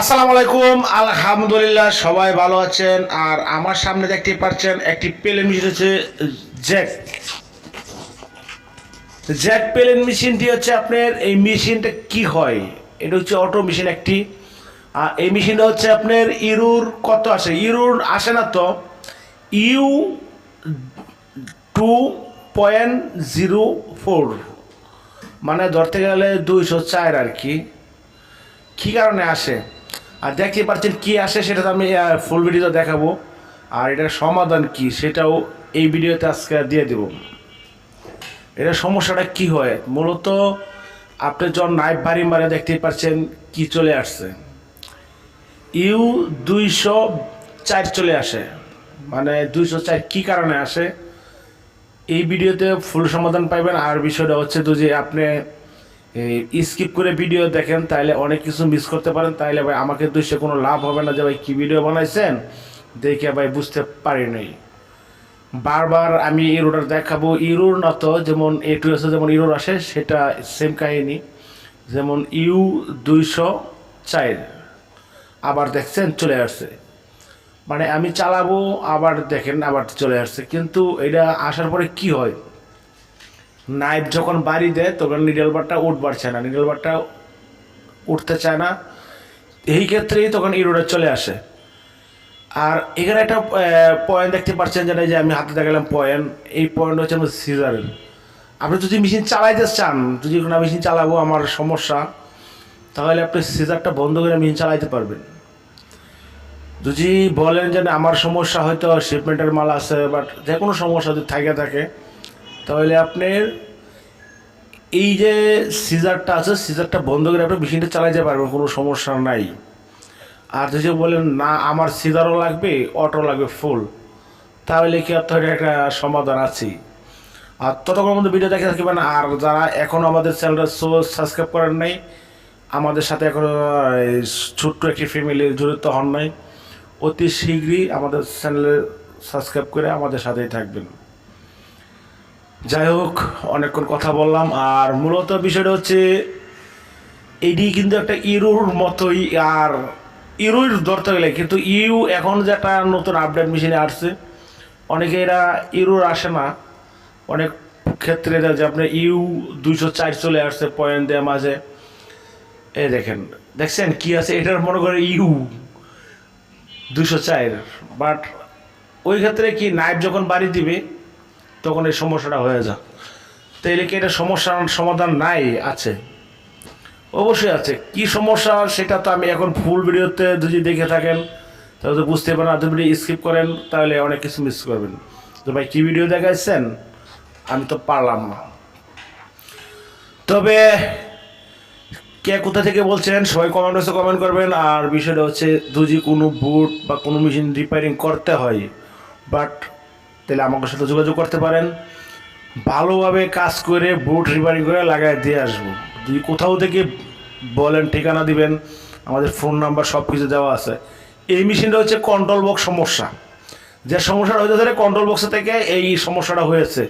আসসালামু আলাইকুম আলহামদুলিল্লাহ সবাই ভালো আছেন। আর আমার সামনে দেখতে পাচ্ছেন একটি পেলেন মেশিন হচ্ছে জ্যাক। জ্যাক পেলেন মেশিনটি হচ্ছে আপনার, এই মেশিনটা কি হয়? এটা হচ্ছে অটো মেশিন একটি। আর এই মেশিনটা হচ্ছে আপনার ইরুর, কত আসে? ইরুর আসে না তো? U two point zero four. মানে ধরতে গেলে দুইশো চার আর কি। কী কারণে আসে? আর দেখতে পাচ্ছেন কি আসে সেটা তো আমি ফুল ভিডিওতে দেখাবো। আর এটার সমাধান কি সেটাও এই ভিডিওতে আজকে দিয়ে দেব। এটা সমস্যাটা কি হয়? মূলত আপনি যখন নাইফ বাড়ি মারে দেখতেই পাচ্ছেন কি চলে আসছে। ইউ দুইশো চার চলে আসে। মানে দুইশো চার কী কারণে আসে? এই ভিডিওতে ফুল সমাধান পাইবেন। আর বিষয়টা হচ্ছে তো যে আপনি স্কিপ করে ভিডিও দেখেন তাহলে অনেক কিছু মিস করতে পারেন। তাহলে ভাই, আমাকে সে কোনো লাভ হবে না যে ভাই, কী ভিডিও বানাইছেন? দেখে ভাই, বুঝতে পারি নাই। বারবার আমি ইরোটার দেখাবো। ইরোর না তো যেমন এ টু এসে যেমন ইরোর আসে, সেটা সেম কাহিনী। যেমন ইউ দুইশো চার। আবার দেখছেন, চলে আসছে। মানে আমি চালাবো, আবার দেখেন, আবার চলে আসছে। কিন্তু এটা আসার পরে কি হয়? নাইফ যখন বাড়ি দেয়, তখন নিডেল বারটা উঠ বাড়ছে না, নিডেল বারটা উঠতে চায় না। এই ক্ষেত্রেই তখন ইরোডে চলে আসে। আর এখানে একটা পয়েন্ট দেখতে পাচ্ছেন যেটা যে আমি হাতে দেখালাম পয়েন্ট এই পয়েন্ট হচ্ছে আমার সিজারের আপনি যদি মেশিন চালাইতে চান, যদি কোনো মেশিন চালাবো, আমার সমস্যা, তাহলে আপনি সিজারটা বন্ধ করে মেশিন চালাইতে পারবেন। যদি বলেন যে আমার সমস্যা, হয়তো শিপমেন্টের মাল আছে বাট যে কোনো সমস্যা যদি থাকে থাকে তাহলে আপনার এই যে সিজারটা আছে, সিজারটা বন্ধ করে আপনি মেশিনটা চালাইতে পারবেন, কোনো সমস্যা নাই। আর যদি বলেন, না, আমার সিজারও লাগবে অটো লাগবে ফুল তাহলে কি এটা একটা সমাধান আছে। আর ততক্ষণ মধ্যে ভিডিও দেখে থাকবেন। আর যারা এখনও আমাদের চ্যানেলটা শো সাবস্ক্রাইব করেন নাই, আমাদের সাথে এখনও এই, ছোট্ট একটি ফ্যামিলি জড়িত হন নাই, অতি শীঘ্রই আমাদের চ্যানেলে সাবস্ক্রাইব করে আমাদের সাথেই থাকবেন। যাই হোক, অনেকক্ষণ কথা বললাম, আর মূলত বিষয়টা হচ্ছে এটি কিন্তু একটা ইরুর মতোই, আর ইরুর ধরতে গেলে কিন্তু ইউ এখন যে একটা নতুন আপডেট মেশিনে আসছে, অনেকে এরা ইরুর আসে না। অনেক ক্ষেত্রে যায় আপনার ইউ দুইশো চার চলে আসছে পয়েন্ট দেওয়া মাঝে। এ দেখেন, দেখছেন কি আছে? এটার মনে করে ইউ দুশো চার বাট ওই ক্ষেত্রে কি, নাইফ যখন বাড়ি দিবে তখন এই সমস্যাটা হয়ে যায়। তাইলে কি এটা সমস্যার সমাধান নাই? আছে। অবশ্যই আছে। কি সমস্যা সেটা তো আমি এখন ফুল ভিডিওতে যদি দেখে থাকেন, তাহলে তো বুঝতে পারেন আর ভিডিও স্কিপ করেন, তাহলে অনেক কিছু মিস করবেন। তো ভাই, কী ভিডিও দেখাচ্ছেন আমি তো পারলাম না। তবে কে কোথা থেকে বলছেন, সবাই কমেন্ট বক্সে কমেন্ট করবেন। আর বিষয়টা হচ্ছে, যদি কোনো বুট বা কোনো মেশিন রিপেয়ারিং করতে হয় বাট তাহলে আমাকে সাথে যোগাযোগ করতে পারেন। ভালোভাবে কাজ করে বুট রিপেয়ারিং করে লাগাই দিয়ে আসব। যদি কোথাও থেকে বলেন, ঠিকানা দিবেন, আমাদের ফোন নাম্বার সব কিছু দেওয়া আছে। এই মেশিনটা হচ্ছে কন্ট্রোল বক্স সমস্যা। যে সমস্যাটা হয়েছে ধরে কন্ট্রোল বক্স থেকে এই সমস্যাটা হয়েছে।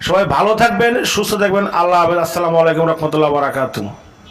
সবাই ভালো থাকবেন, সুস্থ থাকবেন। আল্লাহ হাফেজ। আসসালামু আলাইকুম রহমতুল্লাহ বারাকাতুহ।